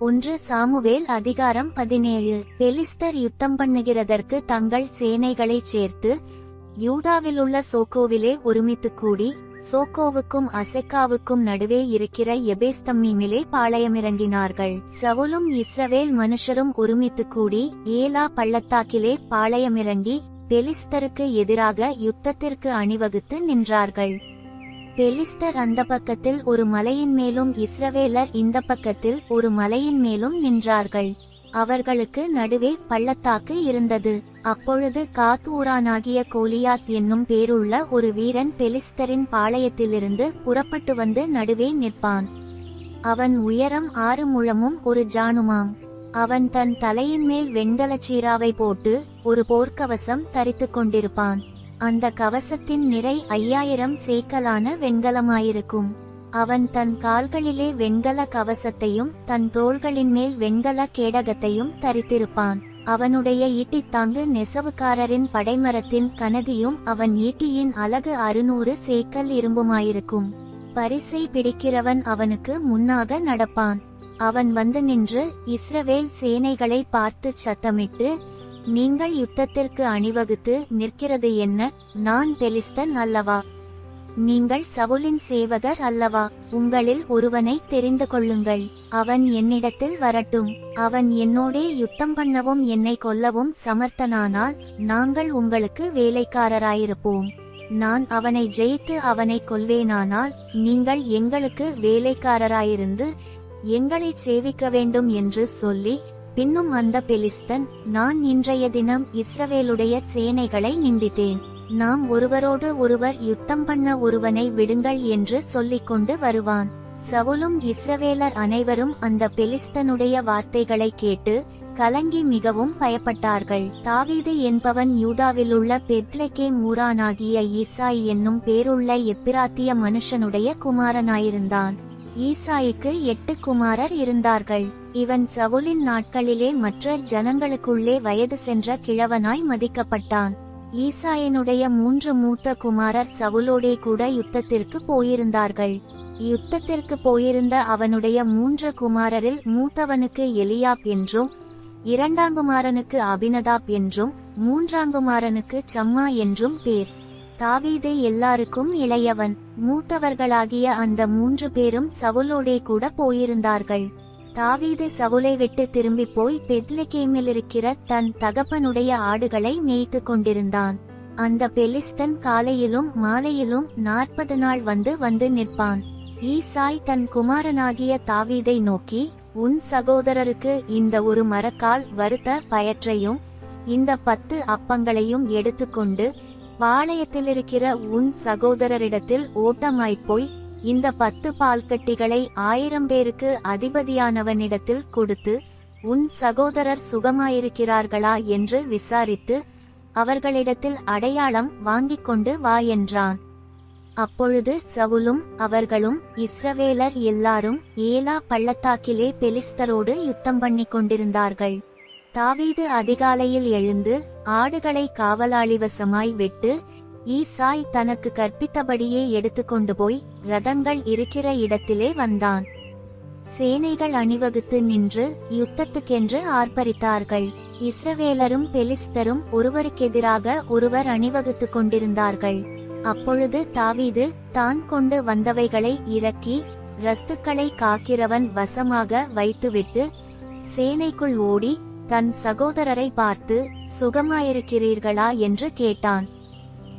ஒன்று சாமுவேல் அதிகாரம் பதினேழு. பெலிஸ்தர் யுத்தம் பண்ணுகிறதற்கு தங்கள் சேனைகளைச் சேர்த்து யூதாவிலுள்ள சோக்கோவிலே ஒருமித்துக் கூடி சோக்கோவுக்கும் அசெக்காவுக்கும் நடுவே இருக்கிற எபேஸ்தம்மீமிலே பாளையமிறங்கினார்கள். சவுலும் இஸ்ரவேல் மனுஷரும் ஒருமித்துக் கூடி ஏலா பள்ளத்தாக்கிலே பாளையமிறங்கி பெலிஸ்தருக்கு எதிராக யுத்தத்திற்கு அணிவகுத்து நின்றார்கள். பெலிஸ்தர் அந்த பக்கத்தில் ஒரு மலையின் மேலும் இஸ்ரவேலர் இந்த பக்கத்தில் ஒரு மலையின் மேலும் நின்றார்கள். அவர்களுக்கு நடுவே பள்ளத்தாக்கு இருந்தது. அப்பொழுது காத்தூரானாகிய கோலியாத் என்னும் பேருள்ள ஒரு வீரன் பெலிஸ்தரின் பாளையத்திலிருந்து புறப்பட்டு வந்து நடுவே நிற்பான். அவன் உயரம் ஆறு முழமும் ஒரு ஜானுமாம். அவன் தன் தலையின் மேல் வெண்கலச் சீராவை போட்டு ஒரு போர்க்கவசம் தரித்துக் கொண்டிருப்பான். அந்த கவசத்தின் நிறை ஐயாயிரம் சேக்கலான வெண்கலமாயிருக்கும். அவன் தன் கால்களிலே வெண்கல கவசத்தையும் தன் தோள்களின் மேல் வெண்கல கேடகத்தையும் தரித்திருப்பான். அவனுடைய ஈட்டித்தாங்கு நெசவுக்காரரின் படைமரத்தின் கனதியும் அவன் ஈட்டியின் அலகு அறுநூறு சேக்கல் இரும்புமாயிருக்கும். பரிசை பிடிக்கிறவன் அவனுக்கு முன்னாக நடப்பான். அவன் வந்து நின்று இஸ்ரவேல் சேனைகளை பார்த்து சத்தமிட்டு நீங்கள் யுத்தத்திற்கு அணிவகுத்து நிற்கிறது என்ன? நான் பெலிஸ்தன் அல்லவா? நீங்கள் சவுலின் சேவகர் அல்லவா? உங்களில் ஒருவனை தெரிந்து கொள்ளுங்கள். அவன் என்னிடத்தில் வரட்டும். அவன் என்னோடே யுத்தம் பண்ணவும் என்னை கொல்லவும் சமர்த்தனானால் நாங்கள் உங்களுக்கு வேலைக்காரராயிருப்போம். நான் அவனை ஜெயித்து அவனை கொல்வேனானால் நீங்கள் எங்களுக்கு வேலைக்காரராயிருந்து எங்களை சேவிக்க வேண்டும் என்று சொல்லி பின்னும் அந்த பெலிஸ்தன் நான் இன்றைய தினம் இஸ்ரவேலுடைய சேனைகளை நிந்தித்தேன். நாம் ஒருவரோடு ஒருவர் யுத்தம் பண்ண ஒருவனை விடுங்கள் என்று சொல்லிக்கொண்டு வருவான். சவுலும் இஸ்ரவேலர் அனைவரும் அந்த பெலிஸ்தனுடைய வார்த்தைகளை கேட்டு கலங்கி மிகவும் பயப்பட்டார்கள். தாவீது என்பவன் யூதாவிலுள்ள பெத்ரகே மூரானாகிய ஈசாய் என்னும் பேருள்ள எப்பிராத்திய மனுஷனுடைய குமாரனாயிருந்தான். ஈசாய்க்கு எட்டு குமாரர் இருந்தார்கள். இவன் சவுலின் நாட்களிலே மற்ற ஜனங்களுக்குள்ளே வயது சென்ற கிழவனாய் மதிக்கப்பட்டான். ஈசாயனுடைய மூன்று மூத்த குமாரர் சவுலோடே கூட யுத்தத்திற்கு போயிருந்தார்கள். யுத்தத்திற்கு போயிருந்த அவனுடைய மூன்று குமாரரில் மூத்தவனுக்கு எலியாப் என்றும் இரண்டாங்குமாரனுக்கு அபினதாப் என்றும் மூன்றாங்குமாரனுக்கு சம்மா என்றும் பேர். தாவீது எல்லாருக்கும் இளையவன். மூத்தவர்களாகிய அந்த மூன்று பேரும் சவுலோடே கூட போயிருந்தார்கள். தாவீது சவுலை விட்டு திரும்பி போய் பெத்லகேமில் இருக்கிற தன் தகப்பனுடைய ஆடுகளை மேய்த்து கொண்டிருந்தான். அந்த பெலிஸ்தன் காலையிலும் மாலையிலும் நாற்பது நாள் வந்து வந்து நிற்பான். ஈசாய் தன் குமாரனாகிய தாவீதை நோக்கி உன் சகோதரருக்கு இந்த ஒரு மரக்கால் வருத்த பயற்றையும் இந்த பத்து அப்பங்களையும் எடுத்துக்கொண்டு பாளையத்திலிருக்கிற உன் சகோதரரிடத்தில் ஓட்டமாய்ப்போய் இந்த பத்து பால்கட்டிகளை ஆயிரம் பேருக்கு அதிபதியானவனிடத்தில் கொடுத்து உன் சகோதரர் சுகமாயிருக்கிறார்களா என்று விசாரித்து அவர்களிடத்தில் அடையாளம் வாங்கிக் கொண்டு வா என்றான். அப்பொழுது சவுலும் அவர்களும் இஸ்ரவேலர் எல்லாரும் ஏலா பள்ளத்தாக்கிலே பெலிஸ்தரோடு யுத்தம் பண்ணி கொண்டிருந்தார்கள். தாவீது அதிகாலையில் எழுந்து ஆடுகளை காவலாளிவசமாய் விட்டு ஈசாய் தனக்கு கற்பித்தபடியே எடுத்துக்கொண்டு போய் ரதங்கள் இருக்கிற இடத்திலே வந்தான். சேனைகள் அணிவகுத்து நின்று யுத்தத்துக்கென்று ஆர்ப்பரித்தார்கள். இஸ்ரவேலரும் பெலிஸ்தரும் ஒருவருக்கெதிராக ஒருவர் அணிவகுத்துக் கொண்டிருந்தார்கள். அப்பொழுது தாவீது தான் கொண்டு வந்தவைகளை இறக்கி ரஸ்துக்களை காக்கிறவன் வசமாக வைத்துவிட்டு சேனைக்குள் ஓடி தன் சகோதரரை பார்த்து சுகமாயிருக்கிறீர்களா? என்று கேட்டான்.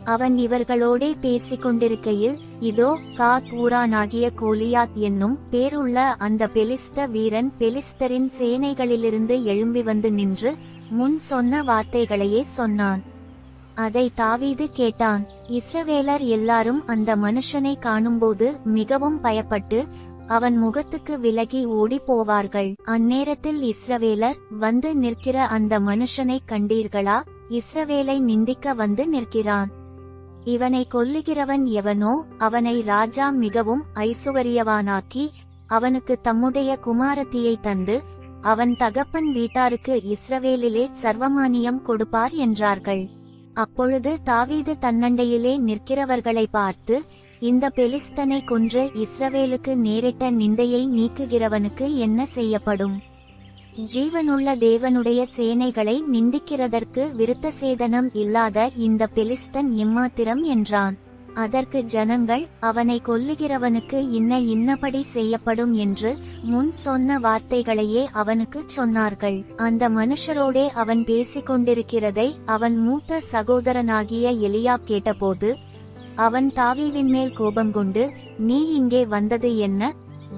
அவன் இவர்களோடே பேசிக் கொண்டிருக்கையில் இதோ காத் ஊரானாகிய கோலியாத் என்னும் பேருள்ள அந்த பெலிஸ்த வீரன் பெலிஸ்தரின் சேனைகளிலிருந்து எழும்பி வந்து நின்று முன் சொன்ன வார்த்தைகளையே சொன்னான். அதை தாவீது கேட்டான். இஸ்ரவேலர் எல்லாரும் அந்த மனுஷனை காணும்போது மிகவும் பயப்பட்டு அவன் முகத்துக்கு விலகி ஓடி போவார்கள் அந்நேரத்தில் இஸ்ரவேலர் வந்து நிற்கிற அந்த மனுஷனை கண்டீர்களா? இஸ்ரவேலை நிந்திக்க வந்து நிற்கிறான். இவனை கொல்லுகிறவன் எவனோ அவனை ராஜா மிகவும் ஐசுவரியவானாக்கி அவனுக்கு தம்முடைய குமாரத்தியை தந்து அவன் தகப்பன் வீட்டாருக்கு இஸ்ரவேலிலே சர்வமானியம் கொடுப்பார் என்றார்கள். அப்பொழுது தாவீது தன்னண்டையிலே நிற்கிறவர்களை பார்த்து இந்த பெலிஸ்தனை கொன்று இஸ்ரவேலுக்கு நேரிட்ட நிந்தையை நீக்குகிறவனுக்கு என்ன செய்யப்படும்? ஜீவனுள்ள தேவனுடைய சேனைகளை நிந்திக்கிறதற்கு விருத்த சேதனம் இல்லாத இந்த பெலிஸ்தன் எம்மாத்திரம் என்றான். அதற்கு ஜனங்கள் அவனை கொல்லுகிறவனுக்கு இன்ன இன்னபடி செய்யப்படும் என்று முன் சொன்ன வார்த்தைகளையே அவனுக்குச் சொன்னார்கள். அந்த மனுஷரோடே அவன் பேசிக் கொண்டிருக்கிறதை அவன் மூத்த சகோதரனாகிய எலியா கேட்டபோது அவன் தாவீதின் மேல் கோபம் கொண்டு நீ இங்கே வந்தது என்ன?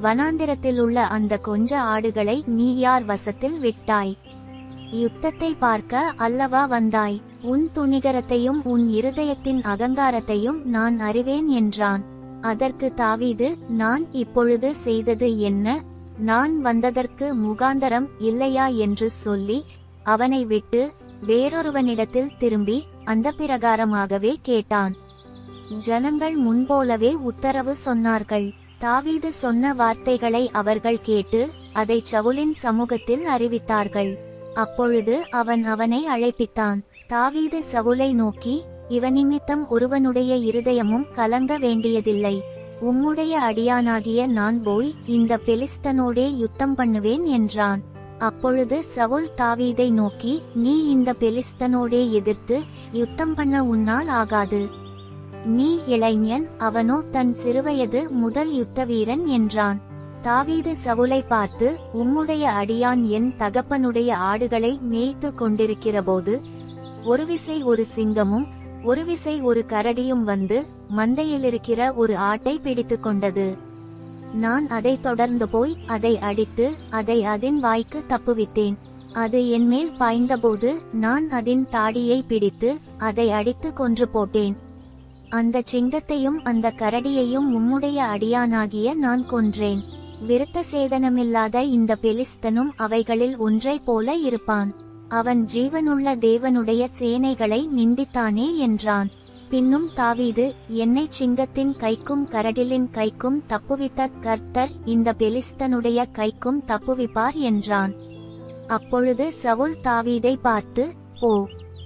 வனாந்திரத்தில் உள்ள அந்த கொஞ்ச ஆடுகளை நீ யார் வசத்தில் விட்டாய்? யுத்தத்தை பார்க்க அல்லவா வந்தாய்? உன் துணிகரத்தையும் உன் இருதயத்தின் அகங்காரத்தையும் நான் அறிவேன் என்றான். அதற்கு தாவீது நான் இப்பொழுது செய்தது என்ன? நான் வந்ததற்கு முகாந்தரம் இல்லையா? என்று சொல்லி அவனை விட்டு வேறொருவனிடத்தில் திரும்பி அந்த பிரகாரமாகவே கேட்டான். ஜனங்கள் முன்போலவே உத்தரவு சொன்னார்கள். தாவீது சொன்ன வார்த்தைகளை அவர்கள் கேட்டு அதை சவுலின் சமூகத்தில் அறிவித்தார்கள். அப்பொழுது அவன் அவனை அழைப்பித்தான். தாவீது சவுலை நோக்கி இவனிமித்தம் ஒருவனுடைய இருதயமும் கலங்க வேண்டியதில்லை. உம்முடைய அடியானாகிய நான் போய் இந்த பெலிஸ்தனோடே யுத்தம் பண்ணுவேன் என்றான். அப்பொழுது சவுல் தாவீதை நோக்கி நீ இந்த பெலிஸ்தனோடே எதிர்த்து யுத்தம் பண்ண உன்னால் ஆகாது. நீ இளைஞன் அவனோ தன் சிறுவயது முதல் யுத்த வீரன் என்றான். தாவீது சவுலை பார்த்து உம்முடைய அடியான் என் தகப்பனுடைய ஆடுகளை மேய்த்து கொண்டிருக்கிறபோது ஒரு விசை ஒரு சிங்கமும் ஒரு விசை ஒரு கரடியும் வந்து மந்தையிலிருக்கிற ஒரு ஆட்டை பிடித்து கொண்டது. நான் அதை தொடர்ந்து போய் அதை அடித்து அதை அதன் வாய்க்கு தப்புவித்தேன். அது என்மேல் பாய்ந்தபோது நான் அதன் தாடியை பிடித்து அதை அடித்து கொன்று போட்டேன். அந்த சிங்கத்தையும் அந்த கரடியையும் உம்முடைய அடியானாகிய நான் கொன்றேன். விருத்த சேதனமில்லாத இந்த பெலிஸ்தனும் அவைகளில் ஒன்றைப் போல இருப்பான். அவன் ஜீவனுள்ள தேவனுடைய சேனைகளை நிந்தித்தானே என்றான். பின்னும் தாவீது என்னை சிங்கத்தின் கைக்கும் கரடிலின் கைக்கும் தப்புவித்த கர்த்தர் இந்த பெலிஸ்தனுடைய கைக்கும் தப்புவிப்பார் என்றான். அப்பொழுது சவுல் தாவீதை பார்த்து போ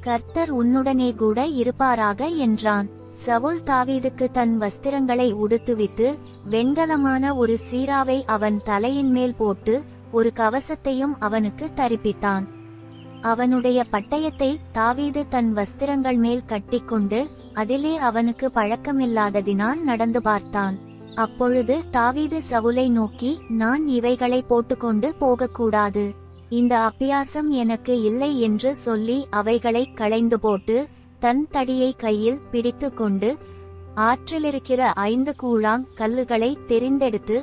கர்த்தர் உன்னுடனே கூட இருப்பாராக என்றான். சவுல் தாவீதுக்கு தன் வஸ்திரங்களை உடுத்துவித்து வெண்கலமான ஒரு சீராவை அவன் தலையின் மேல் போட்டு ஒரு கவசத்தையும் அவனுக்கு தரிப்பித்தான். அவனுடைய பட்டயத்தை தாவீது தன் வஸ்திரங்கள் மேல் கட்டிக்கொண்டு அதிலே அவனுக்கு பழக்கமில்லாததினால் நடந்து பார்த்தான். அப்பொழுது தாவீது சவுலை நோக்கி நான் இவைகளை போட்டுக்கொண்டு போகக்கூடாது. இந்த அபியாசம் எனக்கு இல்லை என்று சொல்லி அவைகளை களைந்து போட்டு தன் தடியை கையில் பிடித்து கொண்டு ஆற்றிலிருக்கிற ஐந்து கூழாங் கல்லுகளை தெரிந்தெடுத்து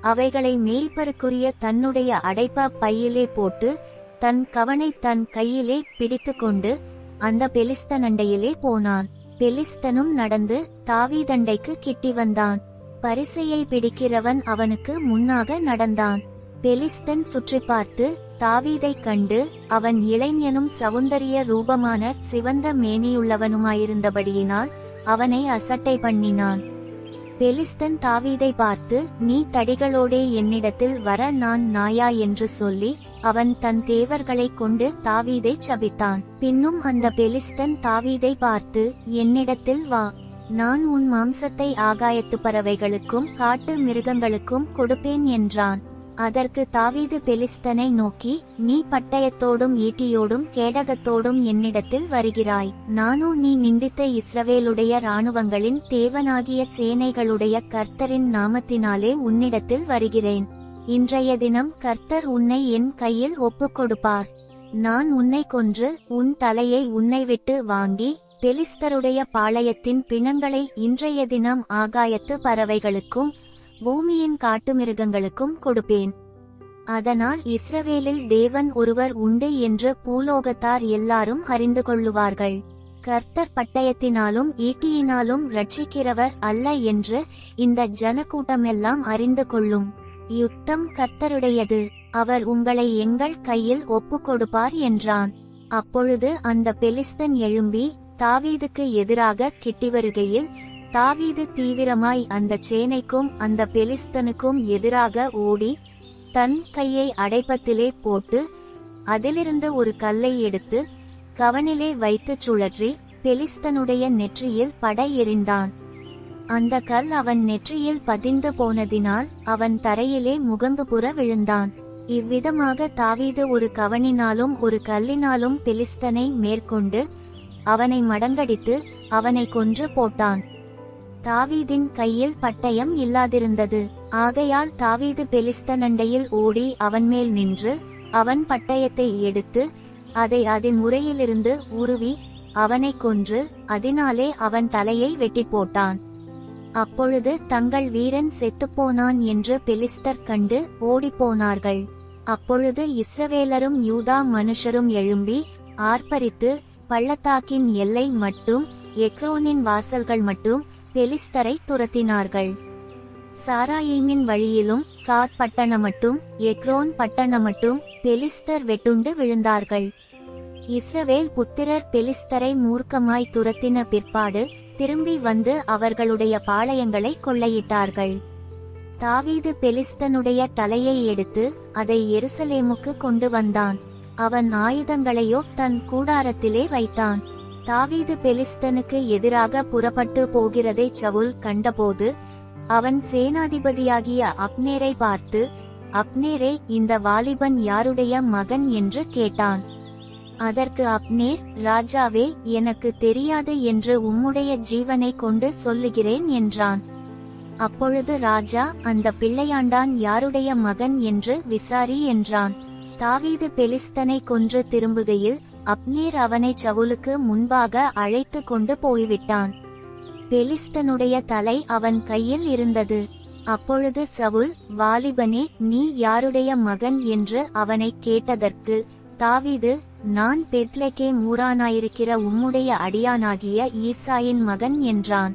அவைகளை மேய்ப்பருக்குரிய தன்னுடைய அடைப்ப பையிலே போட்டு தன் கவனை தன் கையிலே பிடித்துக்கொண்டு அந்த பெலிஸ்தனண்டையிலே போனான். பெலிஸ்தனும் நடந்து தாவிதண்டைக்கு கிட்டி வந்தான். பரிசையை பிடிக்கிறவன் அவனுக்கு முன்னாக நடந்தான். பெலிஸ்தன் சுற்றி பார்த்து தாவீதைக் கண்டு அவன் இளைஞனும் சவுந்தரிய ரூபமான சிவந்த மேனியுள்ளவனுமாயிருந்தபடியினால் அவனை அசட்டை பண்ணினான். பெலிஸ்தன் தாவீதை பார்த்து நீ தடிகளோடே என்னிடத்தில் வர நான் நாயா? என்று சொல்லி அவன் தன் தேவர்களைக் கொண்டு தாவீதை சபித்தான். பின்னும் அந்த பெலிஸ்தன் தாவீதை பார்த்து என்னிடத்தில் வா. நான் உன் மாம்சத்தை ஆகாயத்து பறவைகளுக்கும் காட்டு மிருகங்களுக்கும் கொடுப்பேன் என்றான். அதற்கு தாவீது பெலிஸ்தனை நோக்கி நீ பட்டயத்தோடும் ஈட்டியோடும் கேடகத்தோடும் என்னிடத்தில் வருகிறாய். நானும் நீ நிந்தித்த இஸ்ரவேலுடைய இராணுவங்களின் தேவனாகிய சேனைகளுடைய கர்த்தரின் நாமத்தினாலே உன்னிடத்தில் வருகிறேன். இன்றைய தினம் கர்த்தர் உன்னை என் கையில் ஒப்புக் கொடுப்பார் நான் உன்னை கொன்று உன் தலையை உன்னை விட்டு வாங்கி பெலிஸ்தருடைய பாளையத்தின் பிணங்களை இன்றைய தினம் ஆகாயத்து பறவைகளுக்கும் பூமியின் காட்டுமிருகங்களுக்கும் கொடுப்பேன். அதனால் இஸ்ரவேலில் தேவன் ஒருவர் உண்டு என்று பூலோகத்தார் எல்லாரும் அறிந்து கொள்ளுவார்கள். கர்த்தர் பட்டயத்தினாலும் ஈட்டியினாலும் ரட்சிக்கிறவர் அல்ல என்று இந்த ஜனக்கூட்டமெல்லாம் அறிந்து கொள்ளும். யுத்தம் கர்த்தருடையது. அவர் உங்களை எங்கள் கையில் ஒப்பு கொடுப்பார் என்றான். அப்பொழுது அந்த பெலிஸ்தன் எழும்பி தாவீதுக்கு எதிராக கிட்டி வருகையில் தாவீது தீவிரமாய் அந்த சேனைக்கும் அந்த பெலிஸ்தனுக்கும் எதிராக ஓடி தன் கையை அடைப்பத்திலே போட்டு அதிலிருந்து ஒரு கல்லை எடுத்து கவனிலே வைத்துச் சுழற்றி பெலிஸ்தனுடைய நெற்றியில் படை எறிந்தான். அந்த கல் அவன் நெற்றியில் பதிந்து போனதினால் அவன் தரையிலே முகங்குபுற விழுந்தான். இவ்விதமாக தாவீது ஒரு கவனினாலும் ஒரு கல்லினாலும் பெலிஸ்தனை மேற்கொண்டு அவனை மடங்கடித்து அவனை கொன்று போட்டான். தாவீதின் கையில் பட்டயம் இல்லாதிருந்தது. ஆகையால் தாவீது பெலிஸ்தனண்டையில் ஓடி அவன் மேல் நின்று அவன் பட்டயத்தை எடுத்து அதை அதன் முறையிலிருந்து உருவி அவனை கொன்று அதனாலே அவன் தலையை வெட்டி போட்டான் அப்பொழுது தங்கள் வீரன் செத்துப்போனான் என்று பெலிஸ்தர் கண்டு ஓடிப்போனார்கள். அப்பொழுது இஸ்ரவேலரும் யூதா மனுஷரும் எழும்பி ஆர்ப்பரித்து பள்ளத்தாக்கின் எல்லை மட்டும் எக்ரோனின் வாசல்கள் மட்டும் பெலிஸ்தரை துரத்தினார்கள். சாராயிமின் வழியிலும் காட் பட்டணமட்டும் எக்ரோன் பட்டணமட்டும் பெலிஸ்தர் வெட்டுண்டு விழுந்தார்கள். இஸ்ரவேல் புத்திரர் பெலிஸ்தரை மூர்க்கமாய் துரத்தின பிற்பாடு திரும்பி வந்து அவர்களுடைய பாளையங்களை கொள்ளையிட்டார்கள். தாவீது பெலிஸ்தனுடைய தலையை எடுத்து அதை எருசலேமுக்கு கொண்டு வந்தான். அவன் ஆயுதங்களையோ தன் கூடாரத்திலே வைத்தான். தாவீது பெலிஸ்தனுக்கு எதிராக புறப்பட்டு போகிறதை சவுல் கண்டபோது அவன் சேனாதிபதியாகிய அப்னேரை பார்த்து அப்னேரே இந்த வாலிபன் யாருடைய மகன் என்று கேட்டான். அதற்கு அப்னேர் ராஜாவே எனக்கு தெரியாது என்று உம்முடைய ஜீவனை கொண்டு சொல்லுகிறேன் என்றான். அப்பொழுது ராஜா அந்த பிள்ளையாண்டான் யாருடைய மகன் என்று விசாரி என்றான். தாவீது பெலிஸ்தனை கொன்று திரும்புகையில் அப்னேர் அவனை சவுலுக்கு முன்பாக அழைத்து கொண்டு போய்விட்டான். பெலிஸ்தனுடைய தலை அவன் கையில் இருந்தது. அப்பொழுது சவுல் வாலிபனே நீ யாருடைய மகன் என்று அவனை கேட்டதற்கு தாவீது நான் பெத்லெகே மூரானாயிருக்கிற உம்முடைய அடியானாகிய ஈசாயின் மகன் என்றான்.